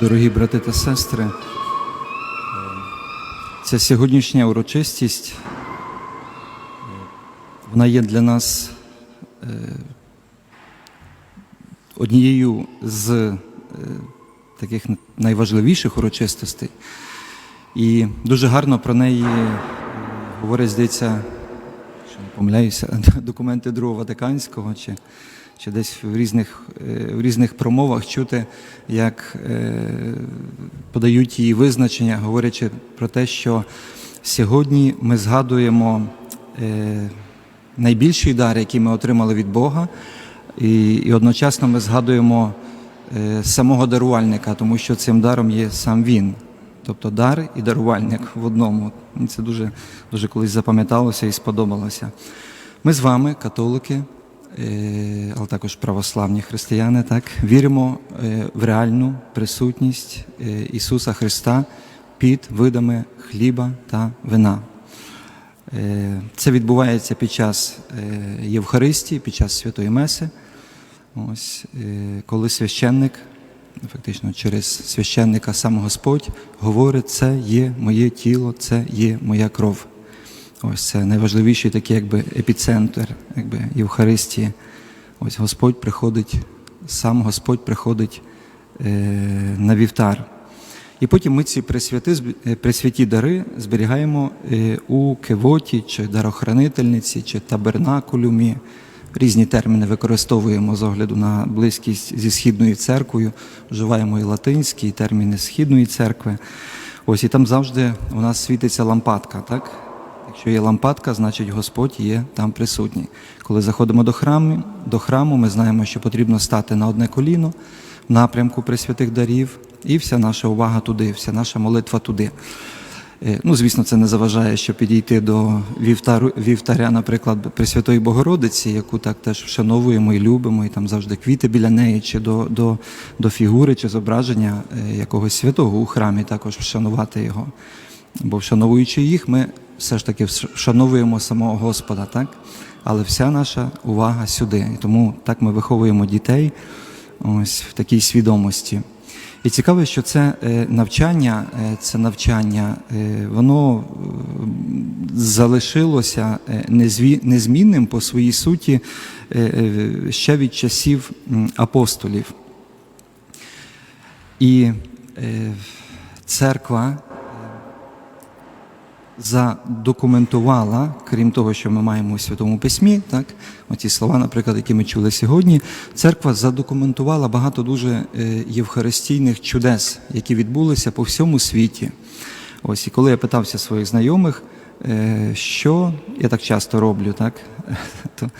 Дорогі брати та сестри, ця сьогоднішня урочистість, е, вона є для нас е, однією з е, таких найважливіших урочистостей. І дуже гарно про неї е, говорить, здається, що не помиляюся, документи Другого Ватиканського чи, чи десь в різних, е, в різних промовах чути, як е, подають її визначення, говорячи про те, що сьогодні ми згадуємо е, найбільший дар, який ми отримали від Бога, і, і одночасно ми згадуємо самого дарувальника, тому що цим даром є сам він. Тобто дар і дарувальник в одному. Це дуже, дуже колись запам'яталося і сподобалося. Ми з вами, католики, але також православні християни, так, віримо е, в реальну присутність е, Ісуса Христа під видами хліба та вина. Е, Це відбувається під час е, Євхаристії, під час Святої Меси. Ось, е, коли священник, фактично через священника сам Господь говорить, це є моє тіло, це є моя кров. Ось це найважливіший такий якби епіцентр якби, Євхаристії. Ось Господь приходить, сам Господь приходить е, на вівтар. І потім ми ці присвяти, е, присвяті дари зберігаємо е, у кивоті, чи дарохранительниці, чи табернакулюмі. Різні терміни використовуємо з огляду на близькість зі східною церквою, вживаємо і латинські, і терміни східної церкви. Ось і там завжди у нас світиться лампадка, так? Якщо є лампадка, значить Господь є там присутній. Коли заходимо до храму, до храму, ми знаємо, що потрібно стати на одне коліно в напрямку присвятих дарів, і вся наша увага туди, вся наша молитва туди. Е, Ну, звісно, це не заважає, що підійти до вівтару, вівтаря, наприклад, Пресвятої Богородиці, яку так теж вшановуємо і любимо, і там завжди квіти біля неї, чи до, до, до фігури, чи зображення е, якогось святого у храмі, також вшанувати його. Бо вшановуючи їх, ми все ж таки вшановуємо самого Господа, так? Але вся наша увага сюди. І тому так ми виховуємо дітей ось в такій свідомості. І цікаво, що це е, навчання, е, це навчання, е, воно залишилося незмінним по своїй суті ще від часів апостолів. І церква задокументувала, крім того, що ми маємо у Святому Письмі, так, оці слова, наприклад, які ми чули сьогодні, церква задокументувала багато дуже е, євхаристійних чудес, які відбулися по всьому світі. Ось і коли я питався своїх знайомих, е, що я так часто роблю, так, то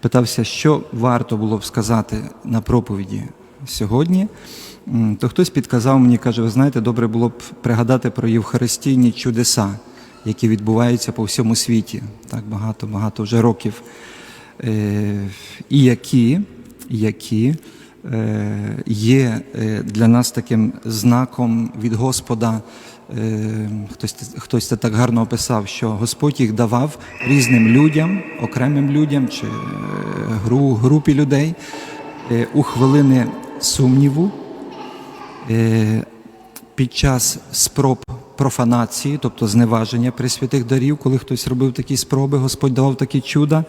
питався, що варто було б сказати на проповіді сьогодні, то хтось підказав мені, каже, ви знаєте, добре було б пригадати про євхаристійні чудеса, які відбуваються по всьому світі, так багато, багато вже років. Е, і які, які е, є е, для нас таким знаком від Господа. Хтось, хтось це так гарно описав, що Господь їх давав різним людям, окремим людям чи гру, групі людей у хвилини сумніву, під час спроб профанації, тобто зневаження присвятих дарів, коли хтось робив такі спроби, Господь давав такі чуда,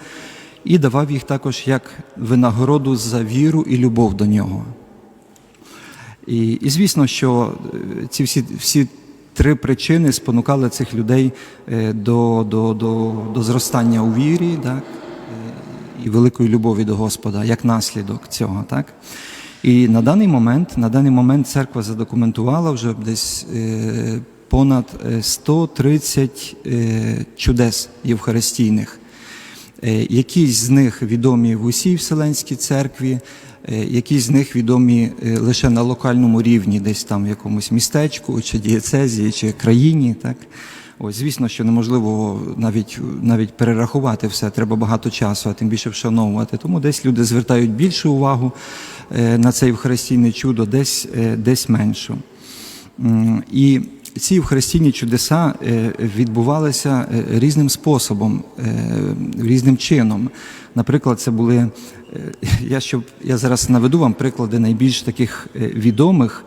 і давав їх також як винагороду за віру і любов до нього. І, і звісно, що е, ці всі, всі три причини спонукали цих людей е, до, до, до, до зростання у вірі, так? е, і великої любові до Господа, як наслідок цього. Так? І на даний момент, на даний момент церква задокументувала вже десь понад е, 130 е, чудес євхаристійних. Е, Якісь з них відомі в усій Вселенській церкві, е, якісь з них відомі е, лише на локальному рівні, десь там в якомусь містечку, чи дієцезії, чи країні. Так? Ось, звісно, що неможливо навіть, навіть перерахувати все, треба багато часу, а тим більше вшановувати. Тому десь люди звертають більшу увагу е, на це євхаристійне чудо, десь, е, десь меншу. І ці євхаристійні чудеса е, відбувалися е, різним способом, е, різним чином. Наприклад, це були я щоб я зараз наведу вам приклади найбільш таких відомих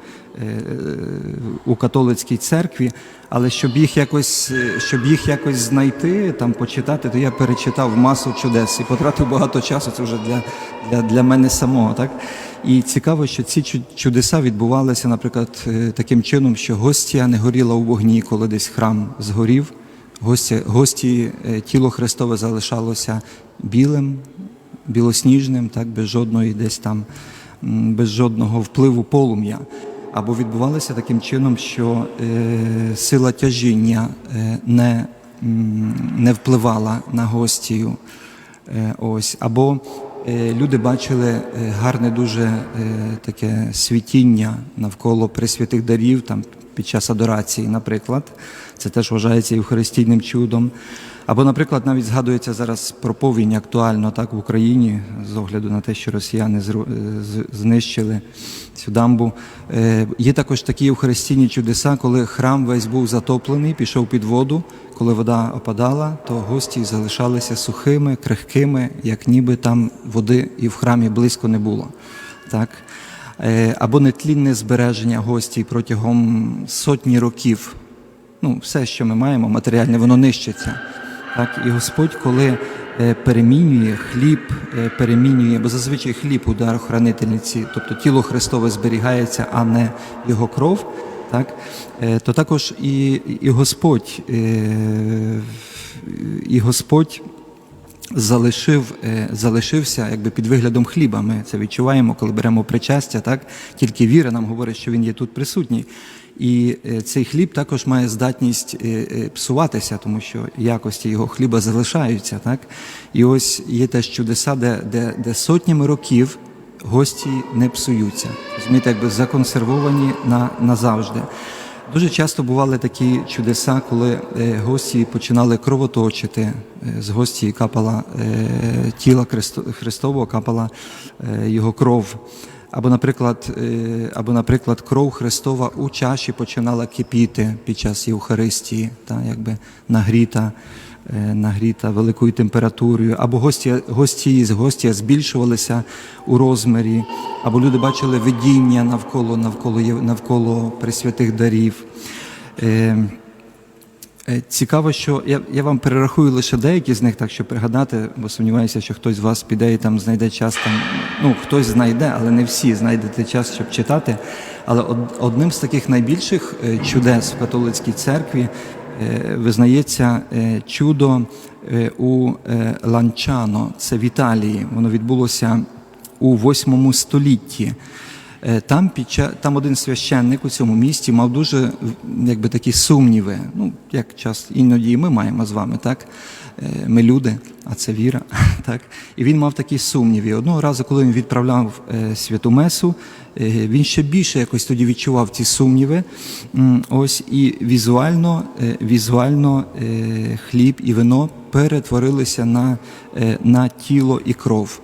у католицькій церкві, але щоб їх якось, е, щоб їх якось знайти, там почитати, то я перечитав масу чудес і потратив багато часу. Це вже для, для, для мене самого. Так? І цікаво, що ці чудеса відбувалися, наприклад, е, таким чином, що гостя не горіла у вогні, коли десь храм згорів. Гості, гості е, тіло Христове залишалося білим, білосніжним, так, без жодної десь там, без жодного впливу полум'я. Або відбувалося таким чином, що е, сила тяжіння е, не, не впливала на гостію. Е, ось. Або люди бачили гарне дуже таке світіння навколо присвятих дарів там, під час адорації, наприклад. Це теж вважається євхаристійним чудом. Або, наприклад, навіть згадується зараз про повінь актуально так, в Україні, з огляду на те, що росіяни е, знищили цю дамбу. Е, Є також такі євхаристійні чудеса, коли храм весь був затоплений, пішов під воду. Коли вода опадала, то гості залишалися сухими, крихкими, як ніби там води і в храмі близько не було. Так? Е, Або нетлінне збереження гостей протягом сотні років. Ну, все, що ми маємо, матеріальне, воно нищиться. Так? І Господь, коли е, перемінює хліб, е, перемінює, бо зазвичай хліб у дарохранительниці, тобто тіло Христове зберігається, а не його кров. Так? Е, То також і, і Господь, і Господь залишив, залишився якби під виглядом хліба. Ми це відчуваємо, коли беремо причастя. Так? Тільки віра нам говорить, що він є тут присутній. І е, цей хліб також має здатність е, е, псуватися, тому що якості його хліба залишаються. Так? І ось є теж чудеса, де, де, де сотнями років гості не псуються. Розумієте, якби законсервовані на, назавжди. Дуже часто бували такі чудеса, коли гості починали кровоточити. З гості капала тіла Христо- Христового, капала його кров. Або, наприклад, е, або, наприклад, кров Христова у чаші починала кипіти під час Євхаристії, та, якби нагріта, е, нагріта великою температурою, або гості, гості з гостя збільшувалися у розмірі, або люди бачили видіння навколо, навколо, навколо присвятих дарів. Е, Цікаво, що я, я вам перерахую лише деякі з них, так щоб пригадати, бо сумніваюся, що хтось з вас піде і там знайде час. Там, ну, хтось знайде, але не всі знайдете час, щоб читати. Але од- одним з таких найбільших е, чудес в католицькій церкві е, визнається чудо у Ланчано, це в Італії. Воно відбулося у 8 столітті. Е, Там, під ча- там один священник у цьому місті мав дуже якби, такі сумніви. Ну, як час іноді і ми маємо з вами, так? Е, Ми люди, а це віра. Так? І він мав такі сумніви. Одного разу, коли він відправляв е, святу месу, він ще більше якось тоді відчував ці сумніви. Ось і візуально, візуально хліб і вино перетворилися на, на тіло і кров.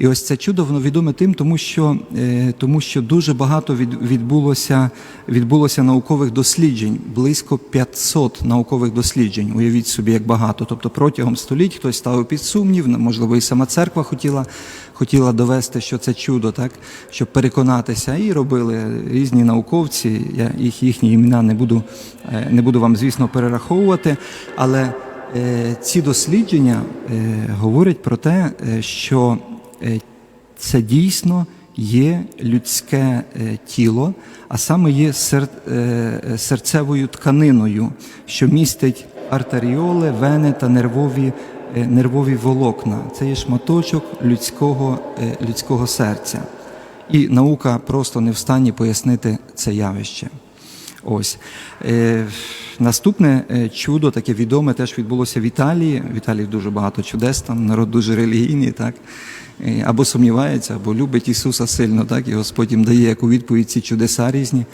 І ось це чудо воно відоме тим, тому що, е, тому що дуже багато від, відбулося, відбулося наукових досліджень, близько 500 наукових досліджень. Уявіть собі, як багато. Тобто протягом століть хтось ставив під сумнів, можливо, і сама церква хотіла, хотіла довести, що це чудо, так, щоб переконатися. І робили різні науковці. Я їх їхні імена не буду, е, не буду вам, звісно, перераховувати. Але е, ці дослідження говорять про те, що це дійсно є людське е, тіло, а саме є е, серцевою тканиною, що містить артеріоли, вени та нервові, е, нервові волокна. Це є шматочок людського, е, людського серця. І наука просто не в стані пояснити це явище. Ось. Е, наступне е, чудо, таке відоме, теж відбулося в Італії. В Італії дуже багато чудес, там народ дуже релігійний, так? Е, або сумнівається, або любить Ісуса сильно, так? і Господь їм дає як у відповідь ці чудеса різні.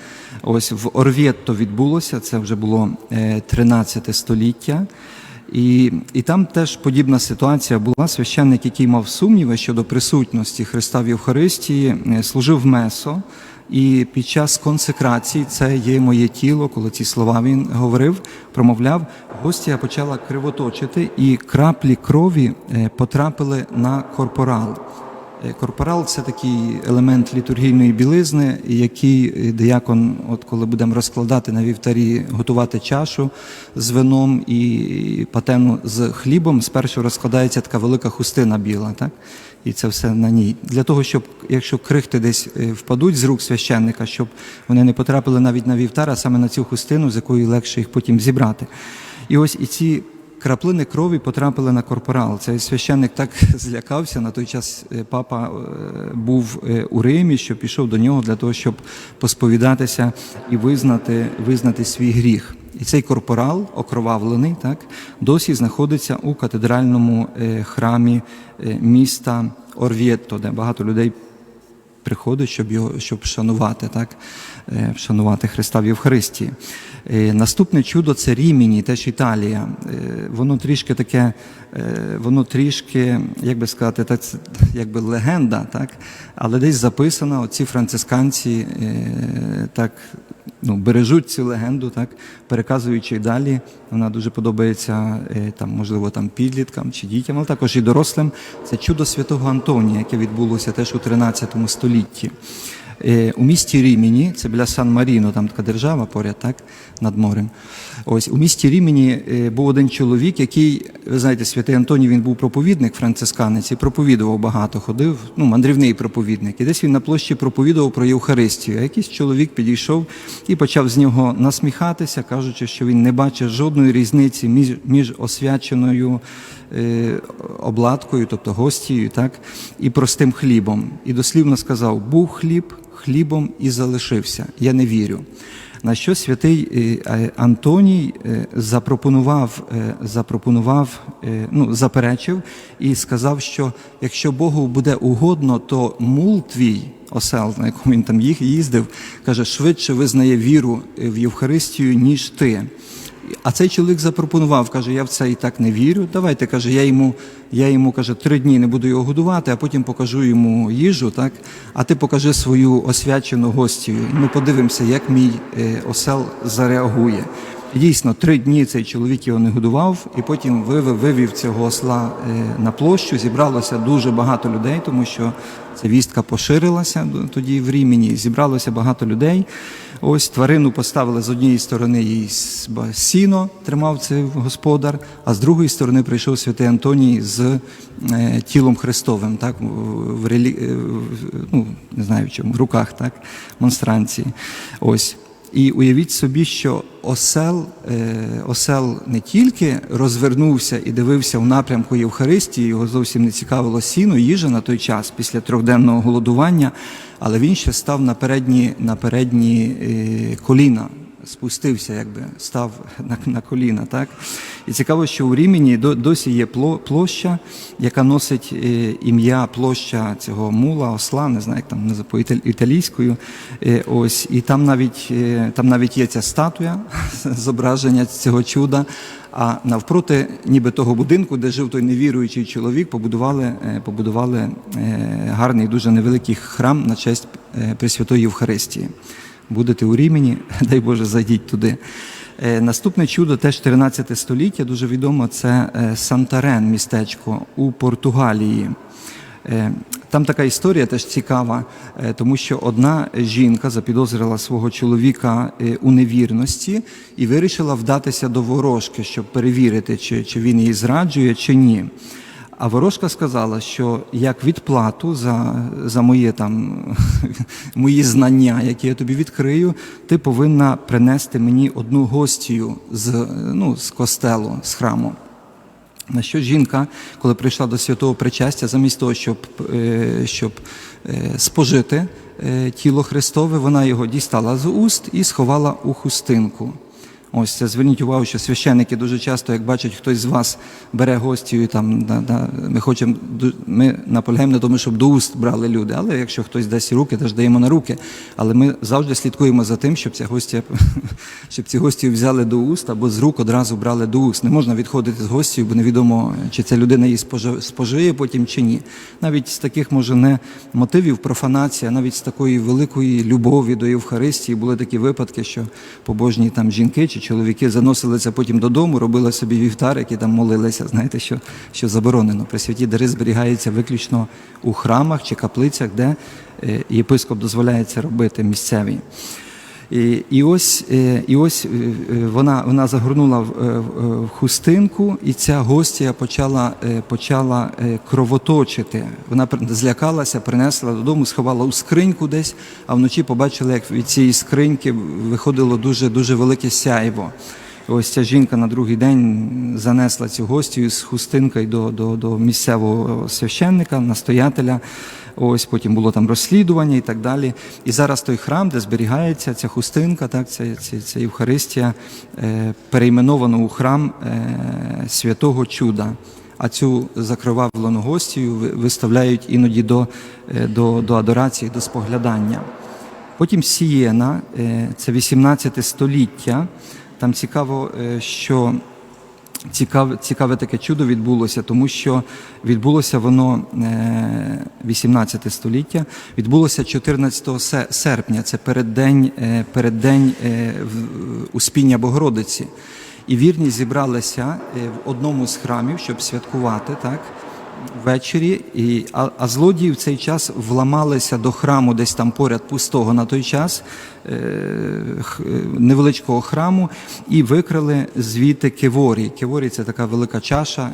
Ось в Орвєтто відбулося, це вже було е, 13 століття. І, і там теж подібна ситуація була. Священник, який мав сумніви щодо присутності Христа в Євхаристії, е, служив месо. І під час консекрації це є моє тіло, коли ці слова він говорив, промовляв, гостя почала кривоточити, і краплі крові е, потрапили на корпорал. Е, Корпорал це такий елемент літургійної білизни, який е, диякон, от коли будемо розкладати на вівтарі, готувати чашу з вином і патену з хлібом, спершу розкладається така велика хустина біла, так? І це все на ній. Для того, щоб якщо крихти десь е, впадуть з рук священника, щоб вони не потрапили навіть на вівтар, а саме на цю хустину, з якої легше їх потім зібрати. І ось і ці краплини крові потрапили на корпорал. Цей священник так злякався. На той час е, папа е, був е, у Римі, що пішов до нього для того, щоб посповідатися і визнати, визнати свій гріх. І цей корпорал, окровавлений, так, досі знаходиться у катедральному храмі міста Орв'єтто, де багато людей приходить, щоб його щоб вшанувати, так? вшанувати Христа в Євхаристії. Е, Наступне чудо це Ріміні, теж Італія. Е, Воно трішки таке, е, воно трішки, як би сказати, так, якби легенда, так? але десь записано, оці францисканці так ну, бережуть цю легенду, так, переказуючи далі. Вона дуже подобається там, можливо, там підліткам чи дітям, але також і дорослим. Це чудо святого Антонія, яке відбулося теж у 13 столітті. Е, У місті Ріміні, це біля Сан Маріно, там така держава поряд, так, над морем. Ось у місті Ріміні е, був один чоловік, який, ви знаєте, святий Антоній, він був проповідник францисканець і проповідував багато, ходив, ну, мандрівний проповідник. І десь він на площі проповідував про Євхаристію. А якийсь чоловік підійшов і почав з нього насміхатися, кажучи, що він не бачить жодної різниці між, між освяченою обладкою, тобто гостією, так, і простим хлібом. І дослівно сказав: був хліб, хлібом і залишився. Я не вірю. На що святий е, е, Антоній е, запропонував, е, запропонував, е, ну, заперечив і сказав, що якщо Богу буде угодно, то мул твій, осел, на якому він там їх їздив, каже, швидше визнає віру е, в Євхаристію, ніж ти. А цей чоловік запропонував, каже, я в це і так не вірю. Давайте, каже, я йому, я йому каже, три дні не буду його годувати, а потім покажу йому їжу, так? А ти покажи свою освячену гостю. Ми подивимося, як мій е, осел зареагує. Дійсно, три дні цей чоловік його не годував, і потім вивів, цього осла е, на площу. Зібралося дуже багато людей, тому що ця вістка поширилася тоді в Рімені. Зібралося багато людей. Ось тварину поставили з однієї сторони ба- сіно, тримав цей господар, а з другої сторони прийшов святий Антоній з е, тілом Христовим, так, в, в, релі- е, ну, не знаю в чому, в руках, так, монстранції. Ось. І уявіть собі, що осел, е, осел не тільки розвернувся і дивився в напрямку Євхаристії, його зовсім не цікавило сіно, їжа на той час після трьохденного голодування, але він ще став на передні, на передні е, коліна, спустився, якби став на, на коліна. Так? І цікаво, що у Рімені досі є площа, яка носить е, ім'я площа цього мула, осла, не знаю, як там по-італійською. Е, Ось, і там навіть, е, там навіть є ця статуя зображення цього чуда. А навпроти, ніби того будинку, де жив той невіруючий чоловік, побудували, побудували гарний, дуже невеликий храм на честь Пресвятої Євхаристії. Будете у Рімені, дай Боже, зайдіть туди. Е, Наступне чудо, теж 13 століття, дуже відомо, це е, Сантарен, містечко у Португалії. Е, Там така історія теж цікава, тому що одна жінка запідозрила свого чоловіка у невірності і вирішила вдатися до ворожки, щоб перевірити, чи, чи він її зраджує, чи ні. А ворожка сказала, що як відплату за, за моє там мої знання, які я тобі відкрию, ти повинна принести мені одну гостію з, ну, з костелу, з храму. На що жінка, коли прийшла до святого причастя, замість того, щоб, е, щоб е, спожити е, тіло Христове, вона його дістала з уст і сховала у хустинку. Ось зверніть увагу, що священники дуже часто, як бачать, хтось з вас бере гостю, і там да, да, ми хочемо ми наполягаємо на тому, щоб до уст брали люди. Але якщо хтось дасть руки, теж даємо на руки. Але ми завжди слідкуємо за тим, щоб ця гостя, щоб ці гості взяли до уст або з рук одразу брали до уст. Не можна відходити з гостю, бо невідомо, чи ця людина її спожи- спожиє потім чи ні. Навіть з таких може не мотивів профанація, навіть з такої великої любові до Євхаристії були такі випадки, що побожні там жінки чи чоловіки заносили це потім додому, робили собі вівтарик і там молилися. Знаєте, що, що заборонено. Пресвяті дари зберігаються виключно у храмах чи каплицях, де е, єпископ дозволяє це робити місцевий. І, ось, е, і ось е, е, вона, вона загорнула в, хустинку, і ця гостя почала, почала кровоточити. Вона злякалася, принесла додому, сховала у скриньку десь, а вночі побачила, як від цієї скриньки виходило дуже, дуже велике сяйво. Ось ця жінка на другий день занесла цю гостю з хустинкою до, до, до місцевого священника, настоятеля. Ось потім було там розслідування і так далі. І зараз той храм, де зберігається ця хустинка, так, ця, ця, ця Євхаристія, е, перейменовано у храм е, святого чуда. А цю закривавлену гостію виставляють іноді до, е, до, до адорації, до споглядання. Потім Сієна, е, це 18 століття. Там цікаво, е, що цікаве, цікаве таке чудо відбулося, тому що відбулося воно е, 18 століття, відбулося 14 серпня, це переддень, е, переддень е, Успіння Богородиці. І вірні зібралися е, в одному з храмів, щоб святкувати так ввечері, і, а, а злодії в цей час вламалися до храму, десь там поряд пустого на той час е, е, невеличкого храму, і викрали звідти кеворі. Кеворі це така велика чаша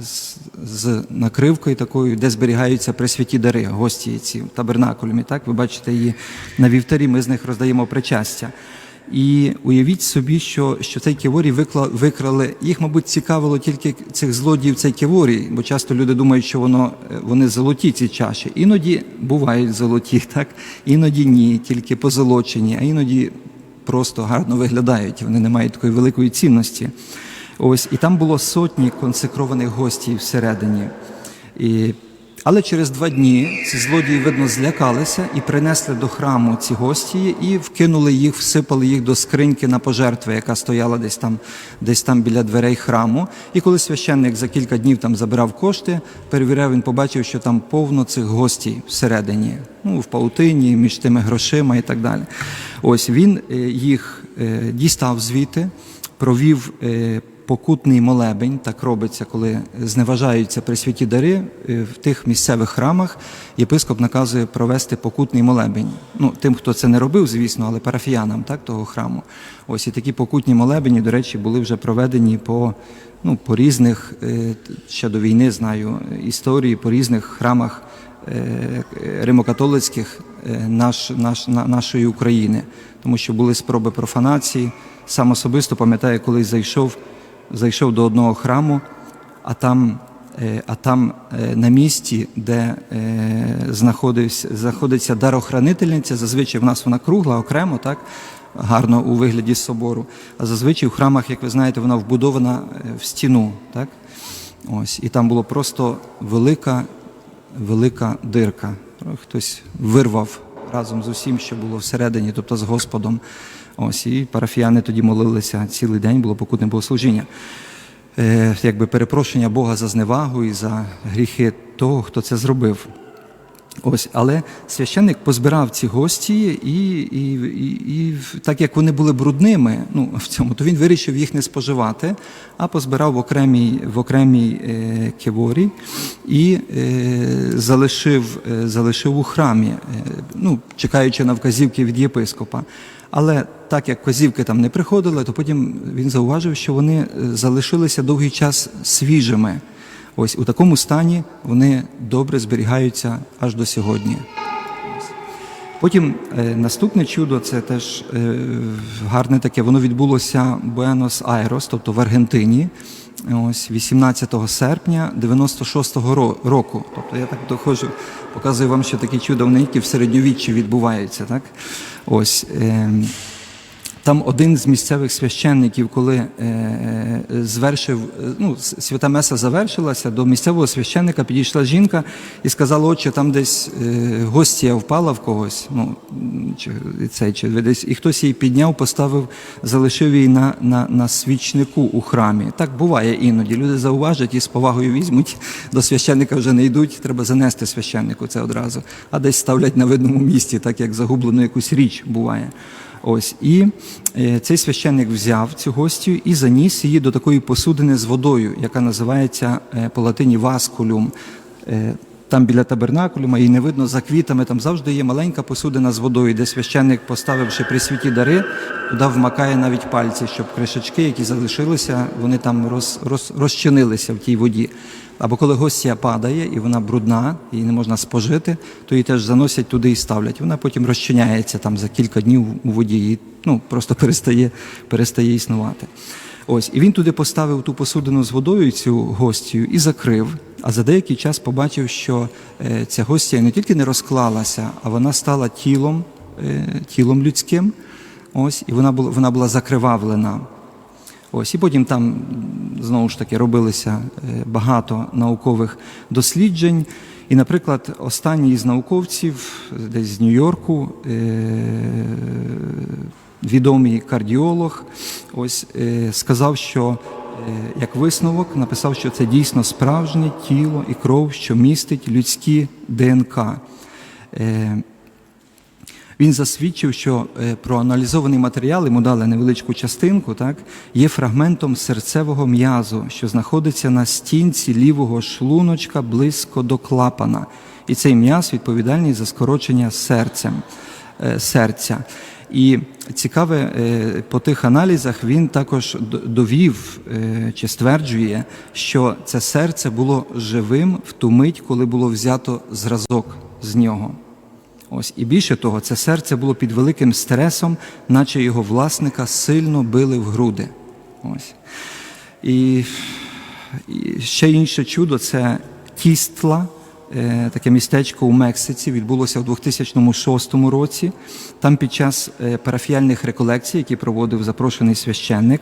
з, з накривкою такою, де зберігаються пресвяті дари, гості ці в табернакулі. Так, ви бачите її на вівтарі. Ми з них роздаємо причастя. І уявіть собі, що, що цей ківорій викрали. Їх, мабуть, цікавило тільки цих злодіїв цей ківорій, бо часто люди думають, що воно е, вони золоті ці чаші. Іноді бувають золоті, так іноді ні, тільки позолочені, а іноді просто гарно виглядають. Вони не мають такої великої цінності. Ось і там було сотні консекрованих гостей всередині. І але через два дні ці злодії, видно, злякалися і принесли до храму ці гості і вкинули їх, всипали їх до скриньки на пожертви, яка стояла десь там, десь там біля дверей храму. І коли священник за кілька днів там забирав кошти, перевіряв, він побачив, що там повно цих гостей всередині, ну в паутині, між тими грошима і так далі. Ось він е, їх е, дістав звідти, провів. Покутний молебень, так робиться, коли зневажаються присвяті дари е, в тих місцевих храмах. Єпископ наказує провести покутний молебень. Ну, тим, хто це не робив, звісно, але парафіянам так, того храму. Ось і такі покутні молебені, до речі, були вже проведені по, ну, по різних, е, ще до війни знаю, історії, по різних храмах е, римокатолицьких наш, наш, нашої України, тому що були спроби профанації. Сам особисто пам'ятаю, коли зайшов, зайшов до одного храму, а там, е, а там е, на місці, де е, знаходиться дарохранительниця, зазвичай в нас вона кругла окремо, так? гарно у вигляді собору. А зазвичай в храмах, як ви знаєте, вона вбудована в стіну. Так? Ось, і там було просто велика, велика дирка. Хтось вирвав разом з усім, що було всередині, тобто з Господом. Ось, і парафіяни тоді молилися цілий день, було покутне богослужіння. Е, якби перепрошення Бога за зневагу і за гріхи того, хто це зробив. Ось, але священник позбирав ці гості, і, і, і, і так як вони були брудними, ну в цьому, то він вирішив їх не споживати, а позбирав в окремій, в окремій е, кеворі і е, залишив, е, залишив у храмі, е, ну, чекаючи на вказівки від єпископа. Але так як вказівки там не приходили, то потім він зауважив, що вони е, залишилися довгий час свіжими. Ось у такому стані вони добре зберігаються аж до сьогодні. Потім е, наступне чудо це теж е, гарне таке. Воно відбулося в Буенос-Айрос, тобто в Аргентині, ось 18 серпня 96-го ро- року. Тобто я так доходжу, показую вам, що такі чуда вони тільки в середньовіччі відбуваються. Так? Ось, е, там один з місцевих священників, коли е, звершив, е, ну, свята меса завершилася, до місцевого священника підійшла жінка і сказала, отче, там десь е, гостія впала в когось, ну, чи, цей, чи десь, і хтось її підняв, поставив, залишив її на, на, на свічнику у храмі. Так буває іноді. Люди зауважать і з повагою візьмуть, до священника вже не йдуть, треба занести священнику це одразу, а десь ставлять на видному місці, так як загублену якусь річ буває. Ось і е, цей священник взяв цю гостю і заніс її до такої посудини з водою, яка називається е, по латині васкулюм. Е, Там біля табернакулюма її не видно за квітами. Там завжди є маленька посудина з водою, де священник, поставивши при світі дари, туди вмакає навіть пальці, щоб кришечки, які залишилися, вони там роз, роз, розчинилися в тій воді. Або коли гостя падає і вона брудна, її не можна спожити, то її теж заносять туди і ставлять. Вона потім розчиняється там за кілька днів у воді, і ну просто перестає, перестає існувати. Ось, і він туди поставив ту посудину з водою, цю гостю, і закрив. А за деякий час побачив, що е, ця гостя не тільки не розклалася, а вона стала тілом, е, тілом людським. Ось, і вона була, вона була закривавлена. Ось, і потім там знову ж таки робилися е, багато наукових досліджень. І, наприклад, останній із науковців десь з Нью-Йорку, е, відомий кардіолог, ось е, сказав, що е, як висновок написав, що це дійсно справжнє тіло і кров, що містить людські ДНК. Він засвідчив, що е, проаналізований матеріал, йому дали невеличку частинку, так, є фрагментом серцевого м'язу, що знаходиться на стінці лівого шлуночка близько до клапана. І цей м'яз відповідальний за скорочення серцем, е, серця. І цікаве, е, по тих аналізах він також довів чи стверджує, що це серце було живим в ту мить, коли було взято зразок з нього. Ось і більше того, це серце було під великим стресом, наче його власника сильно били в груди. Ось. І, і ще інше чудо це Тістла, е, таке містечко у Мексиці, відбулося у 2006 році. Там під час е, парафіяльних реколекцій, які проводив запрошений священник,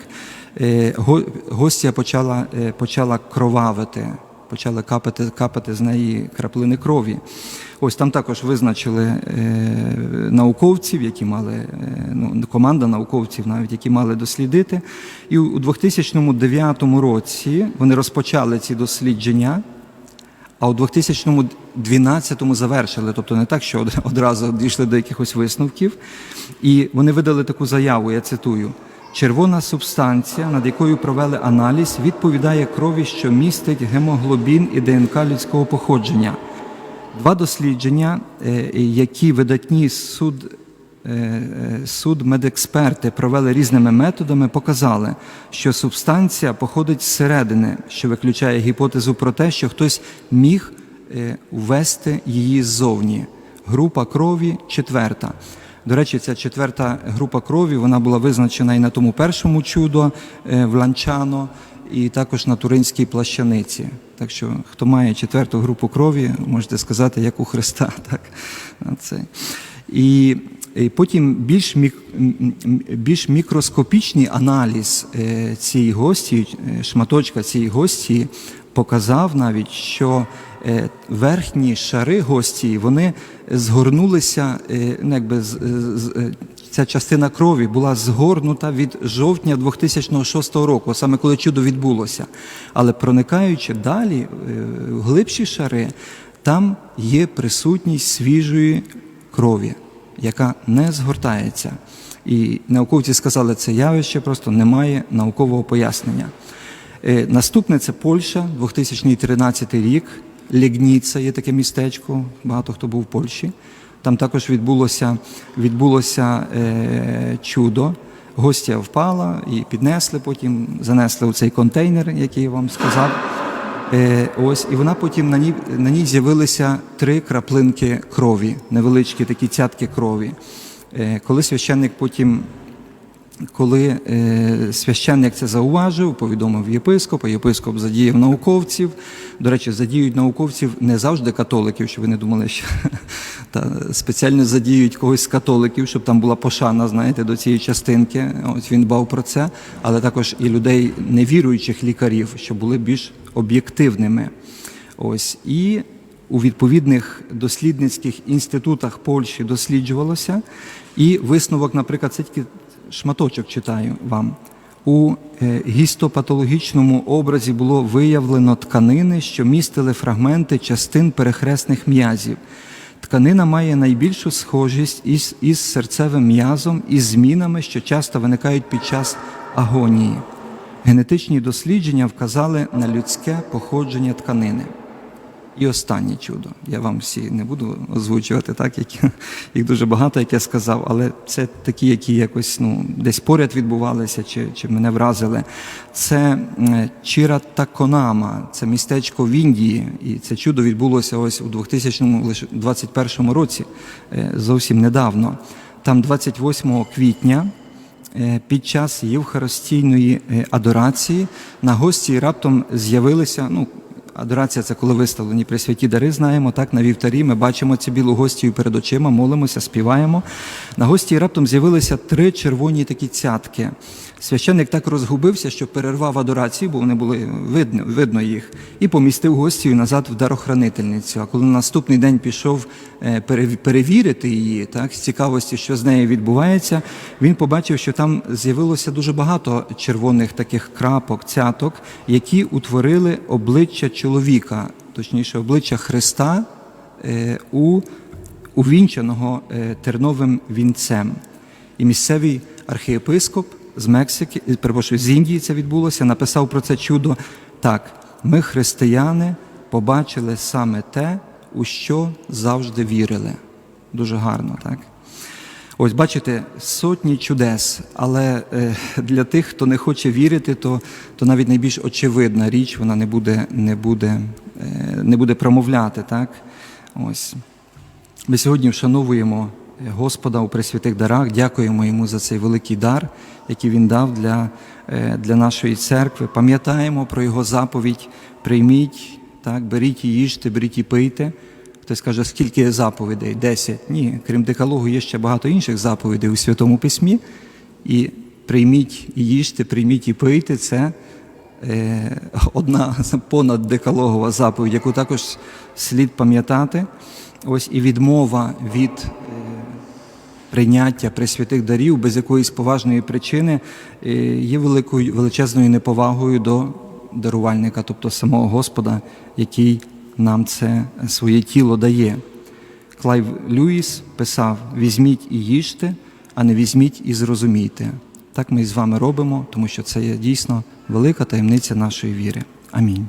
е, го- гостя почала, почала кровавити почали капати, капати з неї краплини крові. Ось там також визначили е, науковців, які мали е, ну, команда науковців, навіть які мали дослідити. І у 2009 році вони розпочали ці дослідження. А у 2012-му завершили, тобто не так, що од- одразу дійшли до якихось висновків. І вони видали таку заяву, я цитую: червона субстанція, над якою провели аналіз, відповідає крові, що містить гемоглобін і ДНК людського походження. Два дослідження, е, які видатні суд, е, е, судмедексперти провели різними методами, показали, що субстанція походить зсередини, що виключає гіпотезу про те, що хтось міг ввести її ззовні. Група крові четверта. До речі, ця четверта група крові вона була визначена і на тому першому чудо в Ланчано, і також на Туринській плащаниці. Так що, хто має четверту групу крові, можете сказати, як у Христа. Так? Це. І, і потім більш, мік, більш мікроскопічний аналіз е, цієї гості, е, шматочка цієї гості, показав навіть, що е, верхні шари гості вони згорнулися, ну, якби ця частина крові була згорнута від жовтня 2006 року, саме коли чудо відбулося. Але проникаючи далі, е, в глибші шари, там є присутність свіжої крові, яка не згортається. І науковці сказали, це явище просто не має наукового пояснення. Е, Наступне це Польща, 2013 рік. Лігніца є таке містечко, багато хто був в Польщі. Там також відбулося, відбулося е, чудо. Гостя впала і піднесли, потім занесли у цей контейнер, який я вам сказав. Е, ось, і вона потім на ній, на ній з'явилися три краплинки крові, невеличкі такі цятки крові. Е, коли священник потім коли е, священник це зауважив, повідомив єпископа, єпископ задіяв науковців. До речі, задіють науковців не завжди католиків, щоб ви не думали, що та, спеціально задіють когось з католиків, щоб там була пошана, знаєте, до цієї частинки. Ось він дбав про це, але також і людей невіруючих лікарів, щоб були більш об'єктивними. Ось і у відповідних дослідницьких інститутах Польщі досліджувалося. І висновок, наприклад, це тільки шматочок читаю вам. У е, гістопатологічному образі було виявлено тканини, що містили фрагменти частин перехресних м'язів. Тканина має найбільшу схожість із, із серцевим м'язом і змінами, що часто виникають під час агонії. Генетичні дослідження вказали на людське походження тканини. І останнє чудо. Я вам всі не буду озвучувати, так, які, їх дуже багато, як я сказав, але це такі, які якось ну, десь поряд відбувалися чи, чи мене вразили. Це Чіра це містечко в Індії, і це чудо відбулося ось у 2021 році, е, зовсім недавно. Там 28 квітня е, під час євхаристійної е, адорації на гості раптом з'явилися. Ну, адорація це коли виставлені при святі дари, знаємо. Так, на вівтарі ми бачимо цю білу гостію перед очима, молимося, співаємо. На гості раптом з'явилися три червоні такі цятки. Священник так розгубився, що перервав адорацію, бо вони були видно, видно їх, і помістив гостію назад в дарохранительницю. А коли на наступний день пішов е, перевірити її, так, з цікавості, що з нею відбувається, він побачив, що там з'явилося дуже багато червоних таких крапок, цяток, які утворили обличчя чоловіка, точніше, обличчя Христа е, у увінчаного е, терновим вінцем. І місцевий архієпископ з Мексики, перепрошую, з Індії це відбулося, написав про це чудо. Так, ми, християни, побачили саме те, у що завжди вірили. Дуже гарно, так? Ось бачите, сотні чудес, але е, для тих, хто не хоче вірити, то, то навіть найбільш очевидна річ вона не буде, не буде, е, не буде промовляти. Так? Ось. Ми сьогодні вшановуємо Господа у пресвятих дарах, дякуємо йому за цей великий дар, який він дав для, е, для нашої церкви. Пам'ятаємо про його заповідь: прийміть, так, беріть і їжте, беріть і пийте. Хтось каже, скільки є заповідей? Десять. Ні, крім декалогу, є ще багато інших заповідей у Святому Письмі. І прийміть і їжте, прийміть і пийте це е, одна понад декалогова заповідь, яку також слід пам'ятати. Ось і відмова від е, прийняття пресвятих дарів без якоїсь поважної причини е, є великою величезною неповагою до дарувальника, тобто самого Господа, який нам це своє тіло дає. Клайв Люїс писав: візьміть і їжте, а не візьміть і зрозумійте. Так ми і з вами робимо, тому що це є дійсно велика таємниця нашої віри. Амінь.